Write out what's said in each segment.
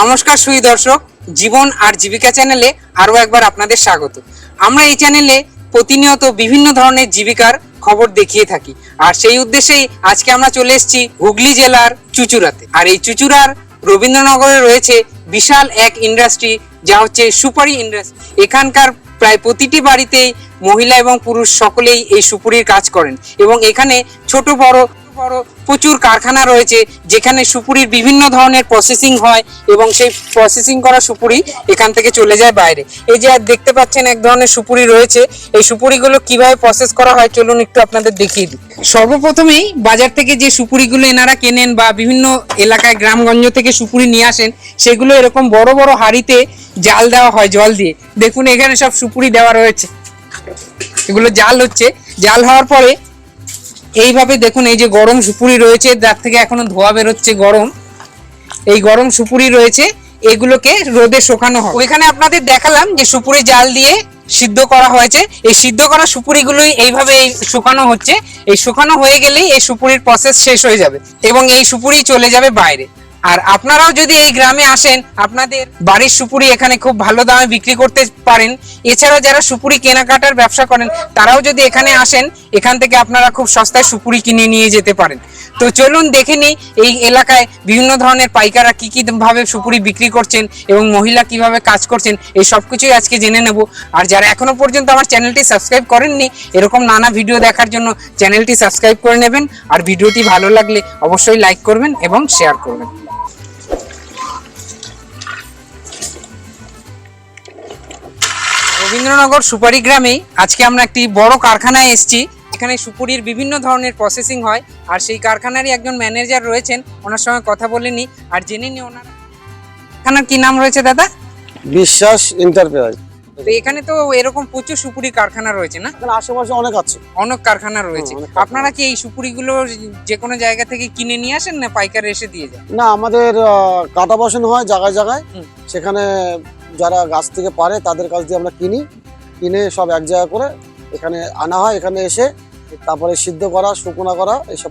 নমস্কার সুই দর্শক, জীবন আর জীবিকা চ্যানেলে আরও একবার আপনাদের স্বাগত। আমরা এই চ্যানেলে প্রতিনিয়ত বিভিন্ন ধরনের জীবিকার খবর দেখিয়ে থাকি। আর সেই উদ্দেশ্যেই আজকে আমরা চলে এসেছি হুগলি জেলার চুচুড়াতে। আর এই চুচুড়ার রবীন্দ্রনগরে রয়েছে বিশাল এক ইন্ডাস্ট্রি, যা হচ্ছে সুপারি ইন্ডাস্ট্রি। এখানকার প্রায় প্রতিটি বাড়িতেই মহিলা এবং পুরুষ সকলেই এই সুপুরির কাজ করেন। এবং এখানে ছোট বড় বড় প্রচুর কারখানা রয়েছে, যেখানে সুপুরির বিভিন্ন ধরনের প্রসেসিং হয় এবং সেই প্রসেসিং করা সুপুরি এখান থেকে চলে যায় বাইরে। এই যে আর দেখতে পাচ্ছেন এক ধরনের সুপুরি রয়েছে, এই সুপুরিগুলো কীভাবে প্রসেস করা হয় চলুন একটু আপনাদের দেখিয়ে দিই। সর্বপ্রথমেই বাজার থেকে যে সুপুরিগুলো এনারা কেনেন বা বিভিন্ন এলাকায় গ্রামগঞ্জ থেকে সুপুরি নিয়ে আসেন, সেগুলো এরকম বড় বড় হাঁড়িতে জাল দেওয়া হয় জল দিয়ে। দেখুন এখানে সব সুপুরি দেওয়া রয়েছে। এগুলো জাল হচ্ছে। জাল হওয়ার পরে এইভাবে দেখুন, এই যে গরম সুপুরি রয়েছে যার থেকে এখনও ধোয়া বেরোচ্ছে গরম। এই গরম সুপুরি রয়েছে, এগুলোকে রোদে শুকানো হয়। ওইখানে আপনাদের দেখালাম যে সুপুরি জাল দিয়ে সিদ্ধ করা হয়েছে। এই সিদ্ধ করা সুপুরিগুলোই এইভাবে এই শুকানো হচ্ছে। এই শুকানো হয়ে গেলেই এই সুপুরির প্রসেস শেষ হয়ে যাবে এবং এই সুপুরি চলে যাবে বাইরে। আর আপনারাও যদি এই গ্রামে আসেন, আপনাদের বাড়ির সুপুরি এখানে খুব ভালো দামে বিক্রি করতে পারেন। এছাড়াও যারা সুপুরি কেনাকাটার ব্যবসা করেন, তারাও যদি এখানে আসেন, এখান থেকে আপনারা খুব সস্তায় সুপুরি কিনে নিয়ে যেতে পারেন। তো চলুন দেখে নিই, এই এলাকায় বিভিন্ন ধরনের পাইকাররা কি কি ভাবে সুপুরি বিক্রি করছেন এবং মহিলা কীভাবে কাজ করছেন, এই সব কিছুই আজকে জেনে নেব। আর যারা এখনও পর্যন্ত আমার চ্যানেলটি সাবস্ক্রাইব করেননি, এরকম নানা ভিডিও দেখার জন্য চ্যানেলটি সাবস্ক্রাইব করে নেবেন। আর ভিডিওটি ভালো লাগলে অবশ্যই লাইক করবেন এবং শেয়ার করবেন। রবীন্দ্রনগর সুপারি গ্রামে আজকে আমরা একটি বড় কারখানায় এসেছি। এখানে সুপুরির বিভিন্ন ধরনের প্রসেসিং হয়। আর সেই কারখানারই একজন ম্যানেজার রয়েছেন ওনার সঙ্গে কথা বলে নি আর জেনে নি ওনার কারখানার কি নাম রয়েছে দাদা? বিশ্বাস এন্টারপ্রাইজ তো এখানে তো এরকম প্রচুর সুপুরি কারখানা রয়েছে না? আশেপাশে অনেক আছে। অনেক কারখানা রয়েছে। আপনারা কি এই সুপুরিগুলো যে কোনো জায়গা থেকে কিনে নিয়ে আসেন না পাইকার এসে দিয়ে যায় না আমাদের কাটা বসানো হয় জায়গায় জায়গায়। সেখানে যারা গাছ থেকে পারে তাদের কাছ দিয়ে আমরা কিনি। কিনে সব এক জায়গা করে এখানে আনা হয় এখানে এসে তারপরে সিদ্ধ করা শুকনো করা এসব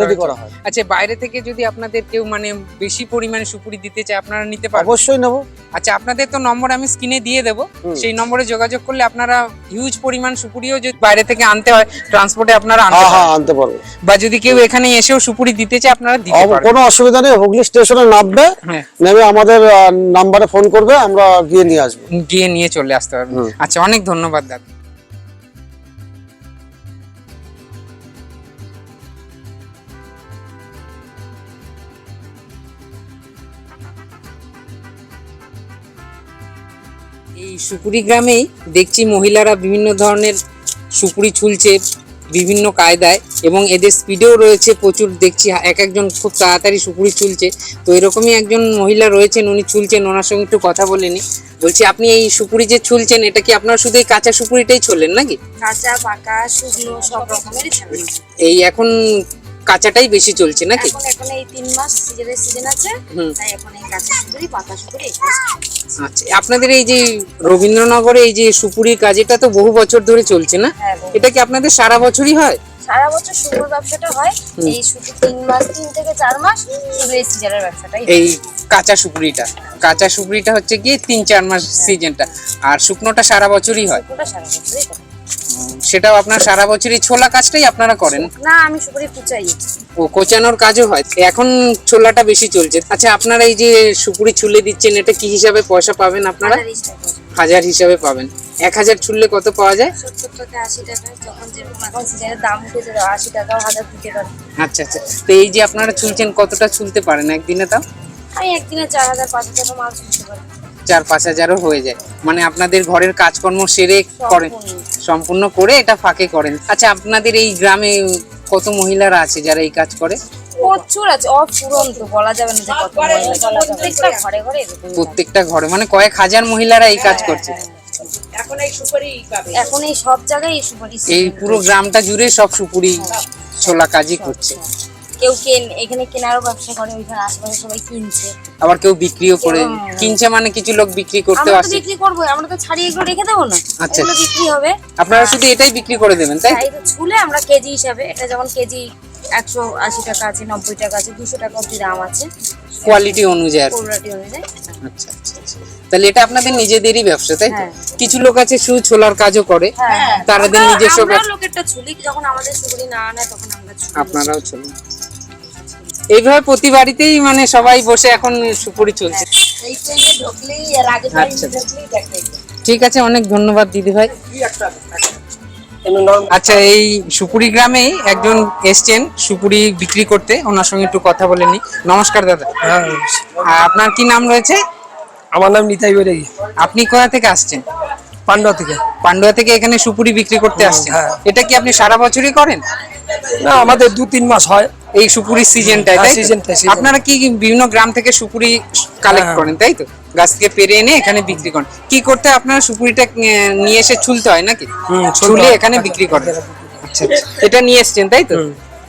রেডি করা হয়। আচ্ছা বাইরে থেকে যদি আপনাদের কেউ মানে বেশি পরিমাণে সুপুরি দিতে চায় আপনারা নিতে পারবেন? অবশ্যই নেব। আচ্ছা আপনাদের তো নম্বর আমি স্ক্রিনে দিয়ে দেবো। সেই নম্বরে যোগাযোগ করলে আপনারা হিউজ পরিমাণ সুপুরিও যদি বাইরে থেকে আনতে হয় ট্রান্সপোর্টে আপনারা আনতে হ্যাঁ আনতে পারব। বা যদি কেউ এখানে এসেও সুপুরি দিতে চায় আপনারা দিতে পারবেন। কোনো অসুবিধা নেই হুগলি স্টেশনে নামবে হ্যাঁ। নেমে আমাদের নাম্বারে ফোন করবে আমরা গিয়ে নিয়ে আসব। গিয়ে নিয়ে চলে আসতে পারবেন। হুম। আচ্ছা অনেক ধন্যবাদ দাদা। এই সুপুরি গ্রামেই দেখছি মহিলারা বিভিন্ন ধরনের সুপুরি ছুলছে বিভিন্ন কায়দায় এবং এদের স্পিডেও রয়েছে প্রচুর। দেখছি এক একজন খুব তাড়াতাড়ি সুপুরি ছুলছে। তো এরকমই একজন মহিলা রয়েছেন উনি ছুলছেন ওনার সঙ্গে একটু কথা বলে নি বলছি আপনি এই সুপুরি যে ছুলছেন এটা কি আপনার শুধু এই কাঁচা সুপুরিটাই ছোলেন নাকি? কাঁচা পাকা শুকনো সব রকমের এই এখন কাঁচাটাই বেশি চলছে নাকি? এখন এখন এই তিন মাস সিজনের সিজন আছে তাই এখন এই কাঁচা সুপুরি পাকা সুপুরি আচ্ছা আপনাদের এই যে রবীন্দ্রনগরে এই যে সুপুরি কাজ এটা তো বহু বছর ধরে চলছে না? হ্যাঁ এটা কি আপনাদের সারা বছরই হয়? সারা বছর ব্যবসাটা হয় এই তিন মাস তিন থেকে চার মাস শুধু এই সিজনের ব্যবসাটাই এই কাঁচা সুপুরিটা কাঁচা সুপুরিটা হচ্ছে কি তিন চার মাস সিজনটা আর শুকনোটা সারা বছরই হয়? সারা বছরই করে সেটাও আপনার সারা বছরই ছোলা কাজটাই আপনারা করেন? না আমি সুপুরি কুচাই। ও কোচানোর কাজও হয়। এখন ছোলাটা বেশি চলছে। আচ্ছা আপনারা এই যে সুপুরি ছুলে দিচ্ছেন এটা কি হিসাবে পয়সা পাবেন আপনারা? হাজার হিসাবে পাবেন। এক হাজার ছুললে কত পাওয়া যায়? সত্তর টাকা আশি টাকা যখন যেরকম এখন সিজনের দাম উঠেছে আশি টাকাও হাজার দিতে পারে। আচ্ছা আচ্ছা। তো এই যে আপনারা ছুলছেন কতটা ছুলতে পারেন? একদিনে তাও? আমি একদিনে চার হাজার পাঁচ হাজার মাল পারি। চার পাঁচ হাজারও হয়ে যায়। মানে আপনাদের ঘরের কাজকর্ম সেরে করেন। সম্পূর্ণ। করে এটা ফাঁকে করেন। আচ্ছা আপনাদের এই গ্রামে কত মহিলারা আছে যারা এই কাজ করে? প্রচুর আছে অফুরন্ত বলা যাবে না যে কত প্রত্যেকটা ঘরে ঘরে প্রত্যেকটা ঘরে মানে কয়েক হাজার মহিলারা এই কাজ করছে। এখন এই সব জায়গায় এই সুপারি এই পুরো গ্রামটা জুড়ে সব সুপুরি ছোলা কাজই করছে। কেউ কেন এখানে কেনারও ব্যবসা করে ওইখানে আশেপাশে সবাই কিনছে। আবার কেউ বিক্রিও করে। কিনছে মানে কিছু লোক বিক্রি করতে আসে। বিক্রি করব আমরা তো ছাড়িয়ে এগুলো রেখে দেবো না। আচ্ছা। এগুলো বিক্রি হবে। আপনারা শুধু এটাই বিক্রি করে দেবেন তাই? তাই তো ছুলে আমরা কেজি হিসাবে এটা যেমন কেজি একশো আশি টাকা আছে নব্বই টাকা আছে দুশো টাকা অব্দি দাম আছে। কোয়ালিটি অনুযায়ী কোয়ালিটি অনুযায়ী। আচ্ছা আচ্ছা আচ্ছা। তাহলে এটা আপনাদের নিজেদেরই ব্যবসা তাই তো? হ্যাঁ। কিছু লোক আছে শুধু ছোলার কাজও করে হ্যাঁ। আমরা- নিজস্ব লোকেরটা ছুলি যখন আমাদের সুপুরি না আনে তখন আমরা আপনারাও চলুন এইভাবে প্রতি বাড়িতেই মানে সবাই বসে এখন সুপুরি চলছে। আগে আচ্ছা। ঠিক আছে অনেক ধন্যবাদ দিদি ভাই। আচ্ছা এই সুপুরি গ্রামেই একজন এসছেন সুপুরি বিক্রি করতে। ওনার সঙ্গে একটু কথা বলে নি নমস্কার দাদা। হ্যাঁ। আপনার কি নাম রয়েছে? আমার নাম নিতাই বেরেগি আপনি কোথা থেকে আসছেন? পান্ডুয়া থেকে। পান্ডুয়া থেকে এখানে সুপুরি বিক্রি করতে আসছেন। হ্যাঁ। এটা কি আপনি সারা বছরই করেন? না আমাদের দু তিন মাস হয়। এই সুপুরির সিজনটায় হ্যাঁ, তাই seasonটায়, আপনারা কি বিভিন্ন গ্রাম থেকে সুপুরি কালেক্ট হ্যাঁ। করেন তাই তো গাছ থেকে পেরে এনে এখানে বিক্রি করেন কি করতে আপনারা সুপুরিটা নিয়ে এসে ছুলতে হয় নাকি ছুলে এখানে বিক্রি করেন আচ্ছা আচ্ছা। এটা নিয়ে এসছেন তাই তো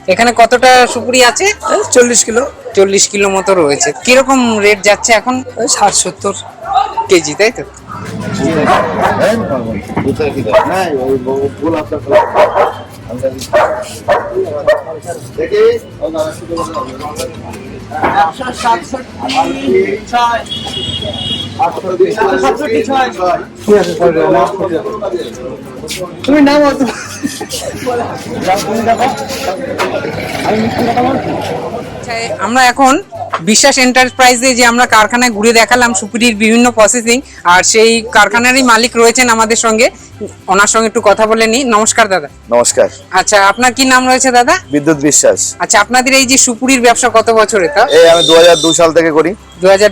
এখানে কতটা সুপুরি আছে চল্লিশ কিলো চল্লিশ কিলো মতো রয়েছে কীরকম রেট যাচ্ছে এখন ষাট সত্তর কেজি তাই তো আচ্ছা, আমরা এখন বিশ্বাস এন্টারপ্রাইজে যে আমরা কারখানায় ঘুরে দেখালাম সুপুরির বিভিন্ন প্রসেসিং আর সেই কারখানারই মালিক রয়েছেন আমাদের সঙ্গে। ওনার সঙ্গে একটু কথা বলে নিই। নমস্কার দাদা। নমস্কার। আচ্ছা আপনার কি নাম রয়েছে দাদা? বিদ্যুৎ বিশ্বাস। আচ্ছা আপনাদের এই যে সুপুরির ব্যবসা কত বছরে তা? এই আমি দু সাল থেকে করি।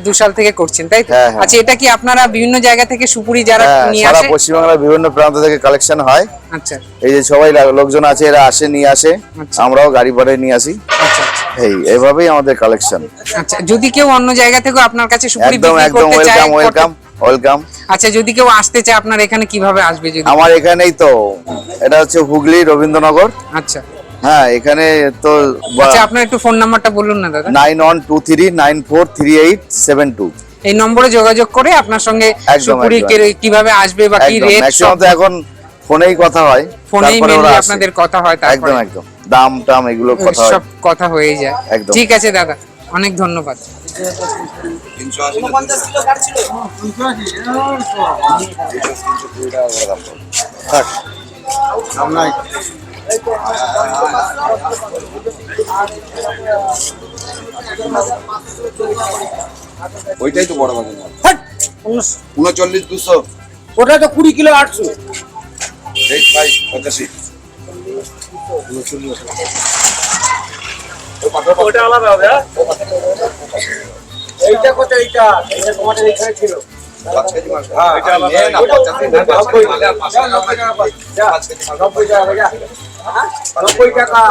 দু সাল থেকে করছেন তাই তো? হ্যাঁ, হ্যাঁ। আচ্ছা এটা কি আপনারা বিভিন্ন জায়গা থেকে সুপুরি যারা হ্যাঁ নিয়ে সারা আসে পশ্চিমবাংলার বিভিন্ন প্রান্ত থেকে কালেকশন হয়। আচ্ছা। এই যে সবাই লোকজন আছে এরা আসে নিয়ে আসে আচ্ছা। আমরাও গাড়ি ভাড়ায় নিয়ে আসি। আচ্ছা এই এইভাবেই আমাদের কালেকশন আচ্ছা যদি কেউ অন্য জায়গা থেকে আপনার কাছে সুপুরি একদম বিক্রি একদম করতে চায় ওয়েলকাম ওয়েলকাম ওয়েলকাম আচ্ছা যদি কেউ আসতে চায় আপনার এখানে কীভাবে আসবে যদি আমার এখানেই তো। এটা হচ্ছে হুগলি রবীন্দ্রনগর। আচ্ছা। হ্যাঁ এখানে তো আচ্ছা আপনার একটু ফোন নাম্বারটা বলুন না দাদা। Nine one two three nine four three eight seven two. এই নম্বরে যোগাযোগ করে আপনার সঙ্গে সুপুরি কীভাবে আসবে বা কি রেট এখন ফোনেই কথা হয়। ফোনেই মেনলি আপনাদের কথা হয় একদম একদম। দাম টাম এগুলো কথা হয়। সব কথা হয়ে যায়। একদম। ঠিক আছে দাদা। অনেক ধন্যবাদ। ওইটাই তো বড় বাজার উনচল্লিশ দুশো। ওটা তো কুড়ি কিলো আটশো। এইট ফাইভ পঁচাশি ওটা আলাদা হবে হ্যাঁ? এইটা কত এইটা? এইটা তোমাদের এখানে ছিল। হ্যাঁ নব্বই। টাকা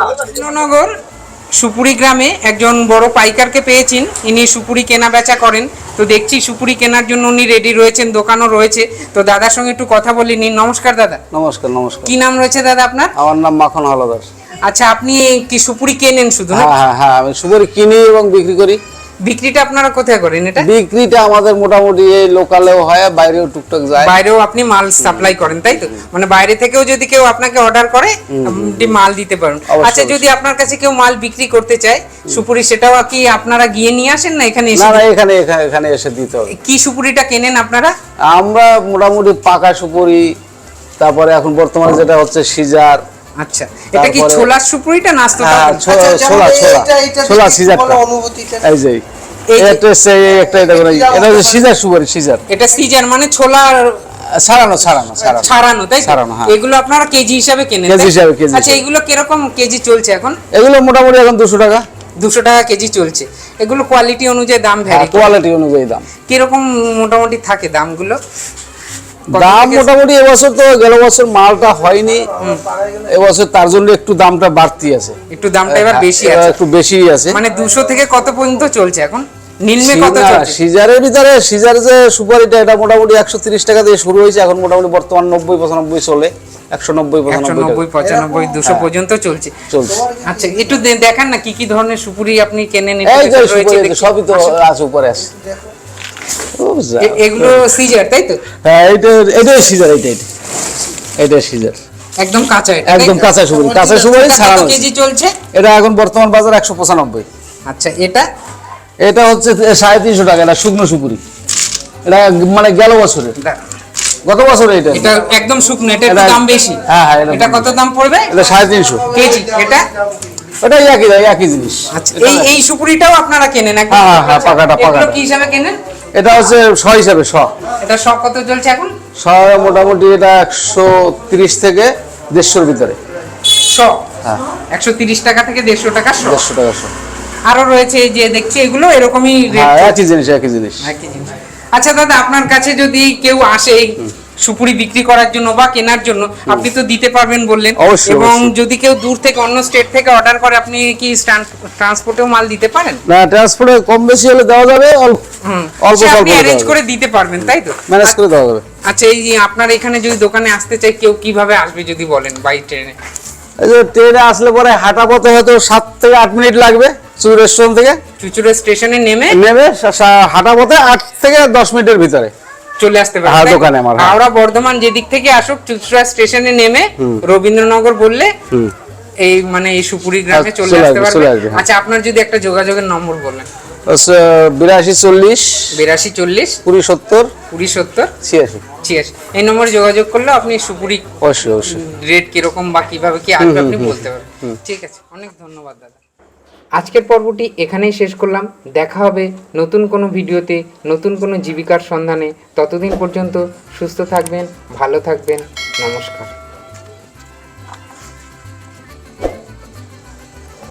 সুপুরি গ্রামে একজন বড় পাইকারকে পেয়েছেন। ইনি সুপুরি কেনা বেচা করেন। তো দেখছি সুপুরি কেনার জন্য উনি রেডি রয়েছেন দোকানও রয়েছে। তো দাদার সঙ্গে একটু কথা বলি নিন নমস্কার দাদা। নমস্কার নমস্কার। কি নাম রয়েছে দাদা আপনার? আমার নাম মাখন হাওলাদার আচ্ছা আপনি কি সুপুরি কেনেন শুধু? হ্যাঁ হ্যাঁ হ্যাঁ আমি সুপুরি কিনি এবং বিক্রি করি। বিক্রিটা আপনারা কোথায় করেন এটা? বিক্রিটা আমাদের মোটামুটি এই লোকালেও হয় বাইরেও টুকটাক যায়। বাইরেও আপনি মাল সাপ্লাই করেন তাই তো? মানে বাইরে থেকেও যদি কেউ আপনাকে অর্ডার করে আপনি মাল দিতে পারেন আচ্ছা যদি আপনার কাছে কেউ মাল বিক্রি করতে চায় সুপুরি সেটাও কি আপনারা গিয়ে নিয়ে আসেন না এখানে এসে না এখানে এখানে এসে দিতে হবে। কি সুপুরিটা কেনেন আপনারা? আমরা মোটামুটি পাকা সুপুরি তারপরে এখন বর্তমানে যেটা হচ্ছে সিজার আচ্ছা এটা কি ছোলার সুপুরিটা নাস্তো হ্যাঁ ছোলা ছোলা। ছোলা সিজারটা। এই যে এটা হচ্ছে একটা এটা এটা সিজার সুপারি সিজার। এটা সিজার মানে ছোলার ছাড়ানো ছাড়ানো ছাড়ানো। ছাড়ানো তাই? ছাড়ানো, হ্যাঁ। এগুলো আপনারা কেজি হিসাবে কেনেন কেজি হিসাবে, কেজি আচ্ছা এগুলো কীরকম কেজি চলছে এখন? এগুলো মোটামুটি এখন দুশো টাকা। দুশো টাকা কেজি চলছে। এগুলো কোয়ালিটি অনুযায়ী দাম ভ্যারি কোয়ালিটি অনুযায়ী দাম। কীরকম মোটামুটি থাকে দামগুলো? দাম মোটামুটি এবছর তো গেল বছর মালটা হয়নি। এবছর তার জন্য একটু দামটা বাড়তি আছে। একটু দামটা এবার বেশি আছে। একটু বেশি আছে। মানে দুশো থেকে কত পর্যন্ত চলছে এখন? নিম্নে কত চলছে? সিজারের ভিতরে সিজার যে সুপারিটা এটা মোটামুটি একশো তিরিশ টাকা দিয়ে শুরু হয়েছে। এখন মোটামুটি বর্তমান নব্বই পঁচানব্বই চলে। একশো নব্বই একশো পঁচানব্বই নব্বই টাকা পঁচানব্বই দুশো পর্যন্ত চলছে। চলছে। আচ্ছা একটু দেখান না কি কি ধরনের সুপুরি আপনি কেনেন এই যে। সবই তো আছে উপরে আছে। এগুলো সিজার তাই তো? হ্যাঁ এটাই সিজার এইটা এটাই সিজার একদম কাঁচা এটা একদম কাঁচা সুপারি। কাঁচা সুপারি এটা ছাড়ানো কেজি চলছে? এটা এখন বর্তমান বাজার একশো পঁচানব্বই। আচ্ছা এটা? এটা হচ্ছে সাড়ে তিনশো টাকা এটা শুকনো সুপুরি। এটা মানে গেল বছরে। গত বছরে এটা। এটা একদম শুকনো এটা দাম বেশি। হ্যাঁ, হ্যাঁ, এটা এটা কত দাম পড়বে? এটা সাড়ে তিনশো। কেজি এটা? এটা একই একই জিনিস। আচ্ছা এই এই সুপুরিটাও আপনারা কেনেন একদম? হ্যাঁ, হ্যাঁ, হ্যাঁ, পাকাটা, পাকাটা। কি হিসাবে কেনেন? এটা হচ্ছে শ হিসাবে শ। এটা সব কত চলছে এখন? শ মোটামুটি এটা একশো তিরিশ থেকে দেড়শোর ভিতরে। শ। হ্যাঁ। একশো তিরিশ টাকা থেকে দেড়শো টাকা শ। দেড়শো টাকা শ। আরও রয়েছে এই যে দেখছি এগুলো এরকমই হ্যাঁ একই জিনিস একই জিনিস। একই জিনিস। আচ্ছা দাদা আপনার কাছে যদি কেউ আসে সুপুরি বিক্রি করার জন্য বা কেনার জন্য আপনি তো দিতে পারবেন বললেন। এবং যদি কেউ দূর থেকে অন্য স্টেট থেকে অর্ডার করে আপনি কি ট্রান্সপোর্টেও মাল দিতে পারেন? না ট্রান্সপোর্টে কম বেশি হলে দেওয়া যাবে অল্প অল্প আপনি অ্যারেঞ্জ করে দিতে পারবেন তাই তো? ম্যানেজ করে দেওয়া যাবে। আচ্ছা এই আপনার এখানে যদি দোকানে আসতে চাই কেউ কীভাবে আসবে যদি বলেন বাই ট্রেনে এই যে ট্রেনে আসলে পরে হাঁটা পথে হয়তো সাত থেকে আট মিনিট লাগবে চুই রেস্টুরেন্ট থেকে। চুচুড়া স্টেশনে নেমে? নেমে হাঁটা পথে আট থেকে দশ মিনিটের ভিতরে। চলে আসতে পারেন হ্যাঁ? দোকানে আমার। হাওড়া বর্ধমান যেদিক থেকে আসুক চুচুড়া স্টেশনে নেমে রবীন্দ্রনগর বললে এই মানে এই সুপুরি গ্রামে আচ্ছা, চলে আসতে পারবে। হ্যাঁ। আচ্ছা আপনার যদি একটা যোগাযোগের নম্বর বলেন। বিরাশি চল্লিশ। বিরাশি চল্লিশ। কুড়ি সত্তর। কুড়ি সত্তর। ছিয়াশি। ছিয়াশি। এই নম্বরে যোগাযোগ করলে আপনি সুপুরি অবশ্যই অবশ্যই। রেট কীরকম বা কীভাবে কি আসবে আপনি বলতে পারবেন। ঠিক আছে অনেক ধন্যবাদ দাদা। আজকের পর্বটি এখানেই শেষ করলাম। দেখা হবে নতুন কোনো ভিডিওতে, নতুন কোনো জীবিকার সন্ধানে। ততদিন পর্যন্ত সুস্থ থাকবেন, ভালো থাকবেন। নমস্কার।